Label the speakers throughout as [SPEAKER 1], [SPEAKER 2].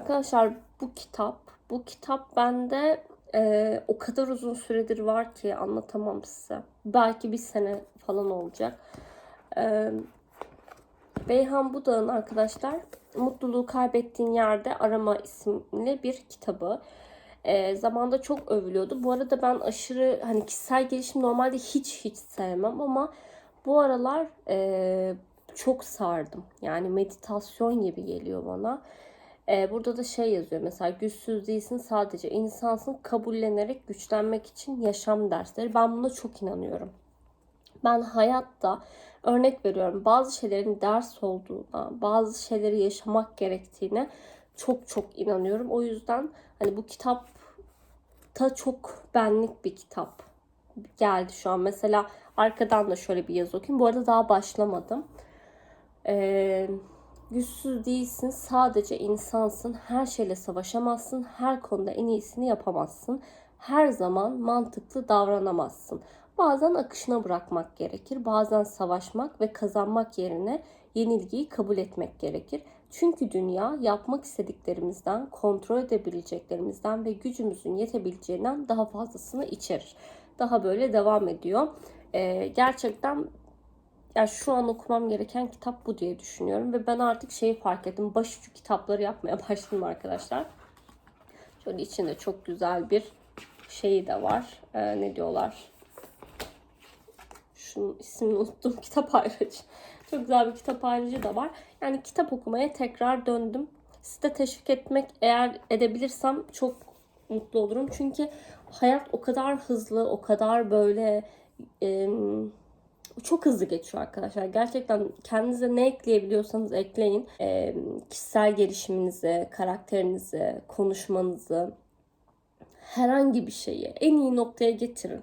[SPEAKER 1] Arkadaşlar bu kitap, bu kitap bende e, o kadar uzun süredir var ki anlatamam size. Belki bir sene falan olacak. E, Beyhan Budağ'ın arkadaşlar Mutluluğu Kaybettiğin Yerde Arama isimli bir kitabı. E, zamanda çok övülüyordu. Bu arada ben aşırı hani kişisel gelişim normalde hiç hiç sevmem ama bu aralar e, çok sardım. Yani meditasyon gibi geliyor bana. Ee, burada da şey yazıyor mesela güçsüz değilsin sadece insansın kabullenerek güçlenmek için yaşam dersleri. Ben buna çok inanıyorum. Ben hayatta örnek veriyorum bazı şeylerin ders olduğuna, bazı şeyleri yaşamak gerektiğine çok çok inanıyorum. O yüzden hani bu kitap ta çok benlik bir kitap geldi şu an. Mesela arkadan da şöyle bir yazı okuyayım. Bu arada daha başlamadım. Eee Güçsüz değilsin, sadece insansın. Her şeyle savaşamazsın. Her konuda en iyisini yapamazsın. Her zaman mantıklı davranamazsın. Bazen akışına bırakmak gerekir. Bazen savaşmak ve kazanmak yerine yenilgiyi kabul etmek gerekir. Çünkü dünya yapmak istediklerimizden, kontrol edebileceklerimizden ve gücümüzün yetebileceğinden daha fazlasını içerir. Daha böyle devam ediyor. Ee, gerçekten yani şu an okumam gereken kitap bu diye düşünüyorum. Ve ben artık şeyi fark ettim. Başucu kitapları yapmaya başladım arkadaşlar. Şöyle içinde çok güzel bir şeyi de var. Ee, ne diyorlar? Şunun ismini unuttum. Kitap ayrıcı. Çok güzel bir kitap ayrıcı da var. Yani kitap okumaya tekrar döndüm. Sizi teşvik etmek eğer edebilirsem çok mutlu olurum. Çünkü hayat o kadar hızlı, o kadar böyle... E, çok hızlı geçiyor arkadaşlar. Gerçekten kendinize ne ekleyebiliyorsanız ekleyin. E, kişisel gelişiminizi, karakterinizi, konuşmanızı, herhangi bir şeyi en iyi noktaya getirin.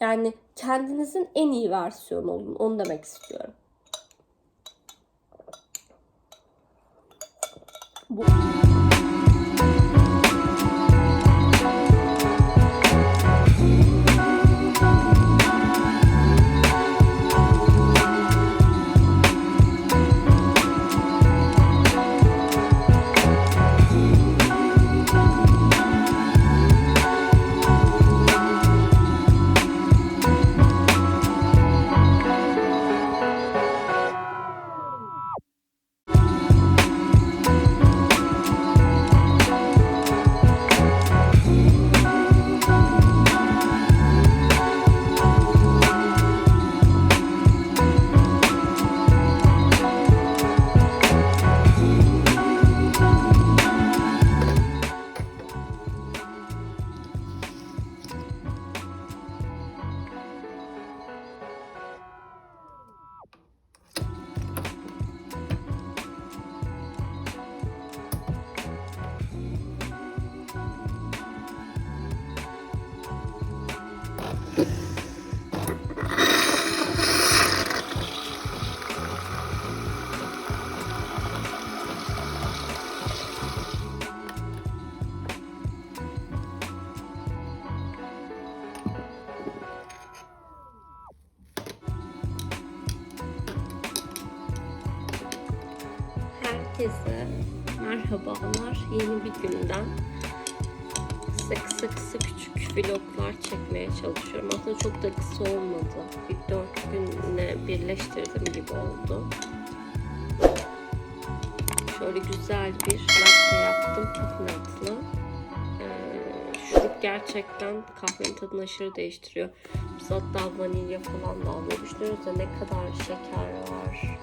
[SPEAKER 1] Yani kendinizin en iyi versiyonu olun. Onu demek istiyorum. Bu... vloglar çekmeye çalışıyorum. Aslında çok da kısa olmadı. Bir dört günle birleştirdim gibi oldu. Şöyle güzel bir latte yaptım. Çok natlı. Ee, şurup gerçekten kahvenin tadını aşırı değiştiriyor. Biz hatta vanilya falan da almayı düşünüyoruz da ne kadar şeker var.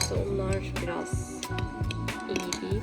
[SPEAKER 1] İşte onlar biraz iyi değil.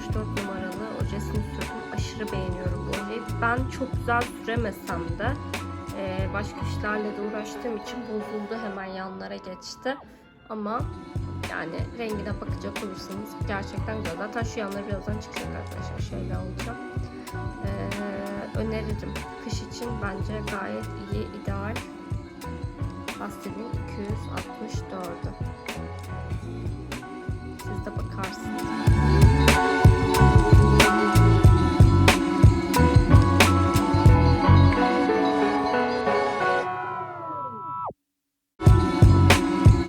[SPEAKER 1] 64 numaralı ojesini sürdüm. Aşırı beğeniyorum bu ojeyi. Ben çok güzel süremesem de e, başka işlerle de uğraştığım için bozuldu hemen yanlara geçti. Ama yani rengine bakacak olursanız gerçekten güzel. Zaten şu yanları birazdan çıkacak arkadaşlar. Şöyle olacak. Ee, öneririm. Kış için bence gayet iyi, ideal. Pastelin 264'ü. Siz de bakarsınız.